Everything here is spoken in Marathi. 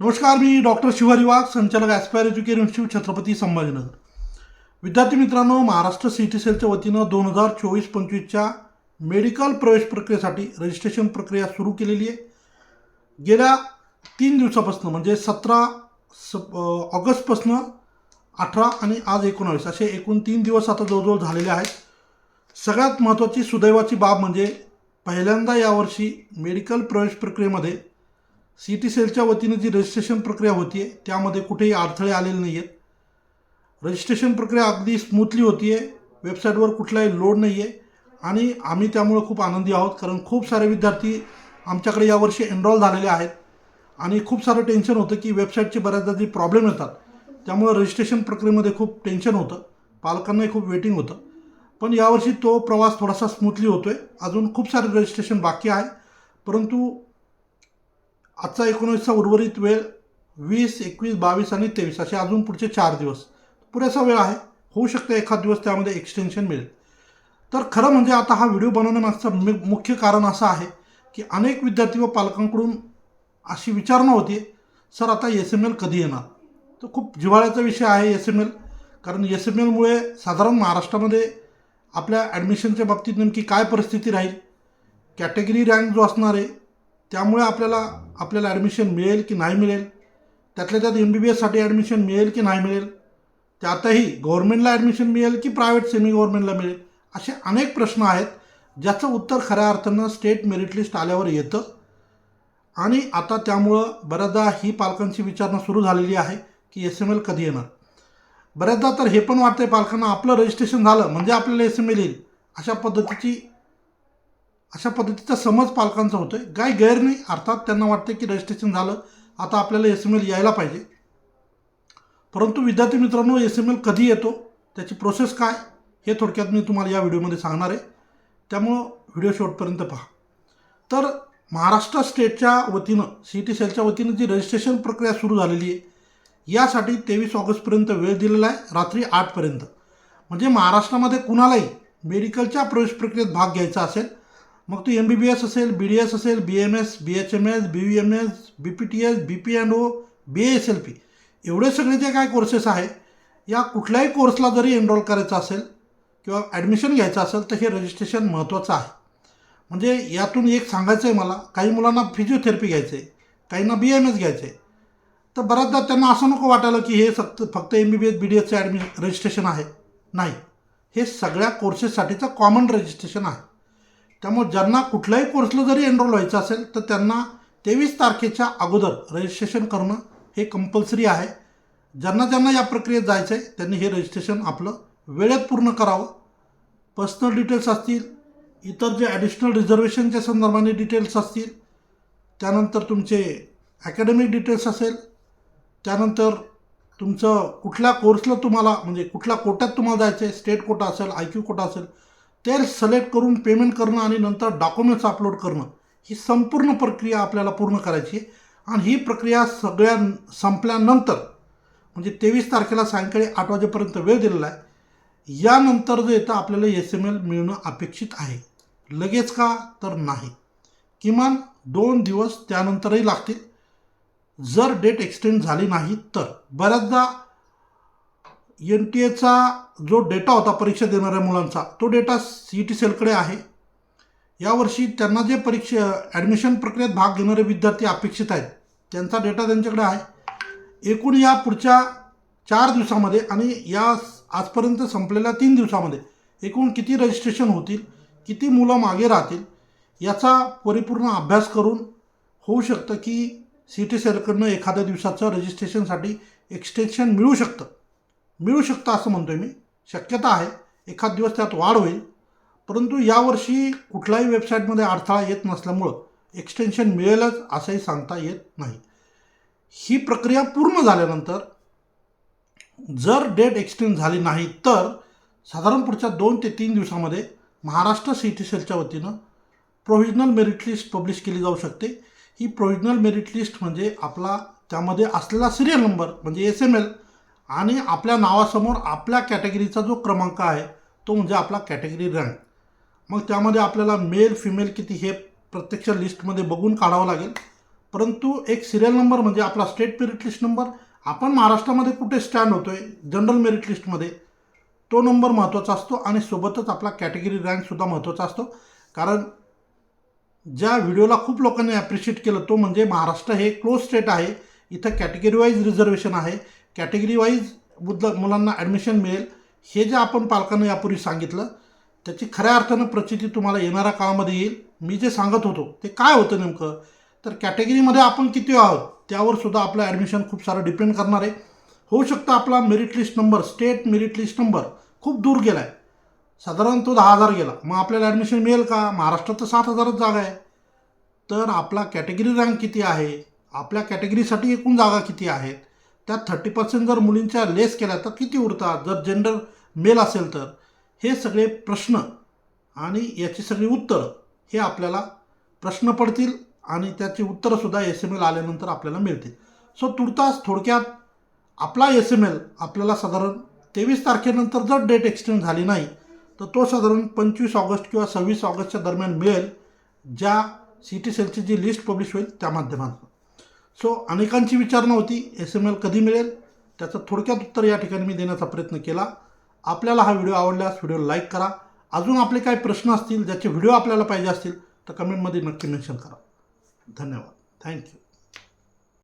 नमस्कार मी डॉक्टर शिवारी वाघ संचालक aspire education institute Chhatrapati Sambhajinagar. विद्यार्थी मित्रांनो महाराष्ट्र सी टी सेलच्या वतीनं दोन हजार चोवीस पंचवीसच्या मेडिकल प्रवेश प्रक्रियेसाठी रजिस्ट्रेशन प्रक्रिया सुरू केलेली आहे. गेल्या तीन दिवसापासून म्हणजे सतरा सप ऑगस्टपासनं अठरा आणि आज एकोणावीस असे एकूण तीन दिवस आता जवळजवळ झालेले आहेत. सगळ्यात महत्त्वाची सुदैवाची बाब म्हणजे पहिल्यांदा यावर्षी मेडिकल प्रवेश प्रक्रियेमध्ये सी टी सेलच्या वतीने जी रजिस्ट्रेशन प्रक्रिया होती आहे त्यामध्ये कुठेही अडथळे आलेले नाही आहेत रजिस्ट्रेशन प्रक्रिया अगदी स्मूथली होती आहे वेबसाईटवर कुठलाही लोड नाही आहे आणि आम्ही त्यामुळं खूप आनंदी आहोत कारण खूप सारे विद्यार्थी आमच्याकडे यावर्षी एनरॉल झालेले आहेत. आणि खूप सारं टेन्शन होतं की वेबसाईटचे बऱ्याचदा जे प्रॉब्लेम येतात त्यामुळं रजिस्ट्रेशन प्रक्रियेमध्ये खूप टेन्शन होतं. पालकांनाही खूप वेटिंग होतं. पण यावर्षी तो प्रवास थोडासा स्मूथली होतो आहे अजून खूप सारे रजिस्ट्रेशन बाकी आहे. परंतु आजचा एकोणवीसचा उर्वरित वेळ वीस एकवीस बावीस आणि तेवीस असे अजून पुढचे चार दिवस. पुरेसा वेळ आहे. होऊ शकतं एखाद दिवस त्यामध्ये एक्सटेन्शन मिळेल. तर खरं म्हणजे आता हा व्हिडिओ बनवण्यामागचं मु मुख्य कारण असं आहे की अनेक विद्यार्थी व पालकांकडून अशी विचारणा होती सर आता एस एम एल कधी येणार? तर खूप जिव्हाळ्याचा विषय आहे एस एम एल कारण एस एम एलमुळे साधारण महाराष्ट्रामध्ये आपल्या ॲडमिशनच्या बाबतीत नेमकी काय परिस्थिती राहील? कॅटेगरी रँक जो असणार आहे त्यामुळे आपल्याला आपल्याला ॲडमिशन मिळेल की नाही मिळेल? त्यातल्या त्यात एम बी बी एससाठी ॲडमिशन मिळेल की नाही मिळेल? त्यातही गव्हर्नमेंटला ॲडमिशन मिळेल की प्रायव्हेट सेमी गव्हर्नमेंटला मिळेल? असे अनेक प्रश्न आहेत ज्याचं उत्तर खऱ्या अर्थानं स्टेट मेरिट लिस्ट आल्यावर येतं. आणि आता त्यामुळं बऱ्याचदा ही पालकांची विचारणा सुरू झालेली आहे की एस एम एल कधी येणार? बऱ्याचदा तर हे पण वाटतंय पालकांना आपलं रजिस्ट्रेशन झालं म्हणजे आपल्याला एस एम एल येईल अशा पद्धतीची अशा पद्धतीचा समज पालकांचा होतो आहे काय गैर नाही अर्थात त्यांना वाटते की रजिस्ट्रेशन झालं आता आपल्याला एस एम एल यायला पाहिजे. परंतु विद्यार्थी मित्रांनो एस एम एल कधी येतो त्याची प्रोसेस काय हे थोडक्यात मी तुम्हाला या व्हिडिओमध्ये सांगणार आहे. त्यामुळं व्हिडिओ शेवटपर्यंत पहा. तर महाराष्ट्र स्टेटच्या वतीनं सी टी सेलच्या वतीनं जी रजिस्ट्रेशन प्रक्रिया सुरू झालेली आहे यासाठी तेवीस ऑगस्टपर्यंत वेळ दिलेला आहे रात्री आठपर्यंत. म्हणजे महाराष्ट्रामध्ये कुणालाही मेडिकलच्या प्रवेश प्रक्रियेत भाग घ्यायचा असेल मग तू एम बी बी एस असेल बी डी एस असेल B M S B H M S B U M S B P T S B P N O B S L P एवढे सगळे जे काय कोर्सेस आहे या कुठल्याही कोर्सला जरी एनरोल करायचं असेल किंवा ॲडमिशन घ्यायचं असेल तर हे रजिस्ट्रेशन महत्त्वाचं आहे. म्हणजे यातून एक सांगायचं आहे मला काही मुलांना फिजिओथेरपी घ्यायचं आहे काहींना बी एम एस घ्यायचं आहे तर बऱ्याचदा त्यांना असं नको वाटायला की हे फक्त फक्त M B B S B D एसचं ॲडमि रजिस्ट्रेशन आहे. नाही. हे सगळ्या कोर्सेससाठीचं कॉमन रजिस्ट्रेशन आहे. त्यामुळे ज्यांना कुठल्याही कोर्सला जरी एनरोल व्हायचं असेल तर त्यांना तेवीस तारखेच्या अगोदर रजिस्ट्रेशन करणं हे कंपल्सरी आहे. ज्यांना ज्यांना या प्रक्रियेत जायचं आहे त्यांनी हे रजिस्ट्रेशन आपलं वेळेत पूर्ण करावं. पर्सनल डिटेल्स असतील इतर जे ॲडिशनल रिझर्वेशनच्या संदर्भाने डिटेल्स असतील त्यानंतर तुमचे ॲकॅडमिक डिटेल्स असेल त्यानंतर तुमचं कुठल्या कोर्सला तुम्हाला म्हणजे कुठल्या कोट्यात तुम्हाला जायचं आहे स्टेट कोटा असेल आय क्यू कोटा असेल ते सिलेक्ट करून पेमेंट करणं आणि नंतर डॉक्युमेंट्स अपलोड करणं ही संपूर्ण प्रक्रिया आपल्याला पूर्ण करायची आहे. आणि ही प्रक्रिया सगळ्या संपल्यानंतर म्हणजे तेवीस तारखेला सायंकाळी आठ वाजेपर्यंत वेळ दिलेला आहे. यानंतर जे येतं आपल्याला एस एम एल मिळणं अपेक्षित आहे. लगेच का? तर नाही. किमान दोन दिवस त्यानंतरही लागतील. जर डेट एक्सटेंड झाली नाही तर बऱ्याचदा एन टी एचा जो डेटा होता परीक्षा देणाऱ्या मुलांचा तो डेटा सी टी सेलकडे आहे. यावर्षी त्यांना जे परीक्षा ॲडमिशन प्रक्रियेत भाग घेणारे विद्यार्थी अपेक्षित आहेत त्यांचा डेटा त्यांच्याकडे आहे. एकूण या पुढच्या चार दिवसामध्ये आणि या आजपर्यंत संपलेल्या तीन दिवसामध्ये एकूण किती रजिस्ट्रेशन होतील किती मुलं मागे राहतील याचा परिपूर्ण अभ्यास करून होऊ शकतं की सी टी सेलकडनं एखाद्या दिवसाचं रजिस्ट्रेशनसाठी एक्सटेन्शन मिळू शकतं. मिळू शकतं असं म्हणतो आहे मी. शक्यता आहे. एखाद दिवस त्यात वाढ होईल. परंतु यावर्षी कुठल्याही वेबसाईटमध्ये अडथळा येत नसल्यामुळं एक्सटेन्शन मिळेलच असंही सांगता येत नाही. ही प्रक्रिया पूर्ण झाल्यानंतर जर डेट एक्सटेंड झाली नाही तर साधारण पुढच्या दोन ते तीन दिवसामध्ये महाराष्ट्र सी टी सेलच्या वतीनं प्रोव्हिजनल मेरिट लिस्ट पब्लिश केली जाऊ शकते. ही प्रोव्हिजनल मेरिट लिस्ट म्हणजे आपला त्यामध्ये असलेला सिरियल नंबर म्हणजे एस एम एल आणि आपल्या नावासमोर आपल्या कॅटेगरीचा जो क्रमांक आहे तो म्हणजे आपला कॅटेगरी रँक. मग त्यामध्ये आपल्याला मेल फिमेल किती हे प्रत्यक्ष लिस्टमध्ये बघून काढावं लागेल. परंतु एक सिरियल नंबर म्हणजे आपला स्टेट मेरिट लिस्ट नंबर. आपण महाराष्ट्रामध्ये कुठे स्टँड होतो आहे जनरल मेरिट लिस्टमध्ये. तो नंबर महत्त्वाचा असतो आणि सोबतच आपला कॅटेगरी रँकसुद्धा महत्त्वाचा असतो. कारण ज्या व्हिडिओला खूप लोकांनी ॲप्रिशिएट केलं तो म्हणजे महाराष्ट्र हे क्लोज स्टेट आहे. इथं कॅटेगरी वाईज रिझर्वेशन आहे. कॅटेगरी वाईज बुद्ध मुलांना ॲडमिशन मिळेल. हे जे आपण पालकांना यापूर्वी सांगितलं त्याची खऱ्या अर्थानं प्रचिती तुम्हाला येणाऱ्या काळामध्ये येईल. मी जे सांगत होतो ते काय होतं नेमकं? तर कॅटेगरीमध्ये आपण किती आहोत त्यावर सुद्धा आपलं ॲडमिशन खूप सारं डिपेंड करणार आहे. होऊ शकतं आपला merit list number state merit list number खूप दूर गेला आहे साधारण तो दहा हजार गेला. मग आपल्याला ॲडमिशन मिळेल का? महाराष्ट्रात तर सात हजारच जागा आहे. तर आपला कॅटेगरी रँक किती आहे? आपल्या कॅटेगरीसाठी एकूण जागा किती आहेत? त्या थर्टी पर्सेंट जर मुलींच्या लेस केल्या तर किती उरतात जर जेंडर मेल असेल तर. हे सगळे प्रश्न आणि याची सगळी उत्तरं हे आपल्याला प्रश्न पडतील आणि त्याची उत्तरंसुद्धा एस एम एल आल्यानंतर आपल्याला मिळतील. सो तुर्तास थोडक्यात आपला एस एम एल आपल्याला साधारण तेवीस तारखेनंतर जर डेट एक्सटेंड झाली नाही तर तो साधारण पंचवीस ऑगस्ट किंवा सव्वीस ऑगस्टच्या दरम्यान मिळेल ज्या सी टी सेलची जी लिस्ट पब्लिश होईल त्या माध्यमातून. सो अनेकांची विचारणा होती. एस एम एल कधी मिळेल? त्याचं थोडक्यात उत्तर या ठिकाणी मी देण्याचा प्रयत्न केला. आपल्याला हा व्हिडिओ आवडल्यास व्हिडिओ लाईक करा. अजून आपले काही प्रश्न असतील ज्याचे व्हिडिओ आपल्याला पाहिजे असतील तर कमेंटमध्ये नक्की मेन्शन करा. धन्यवाद. थँक्यू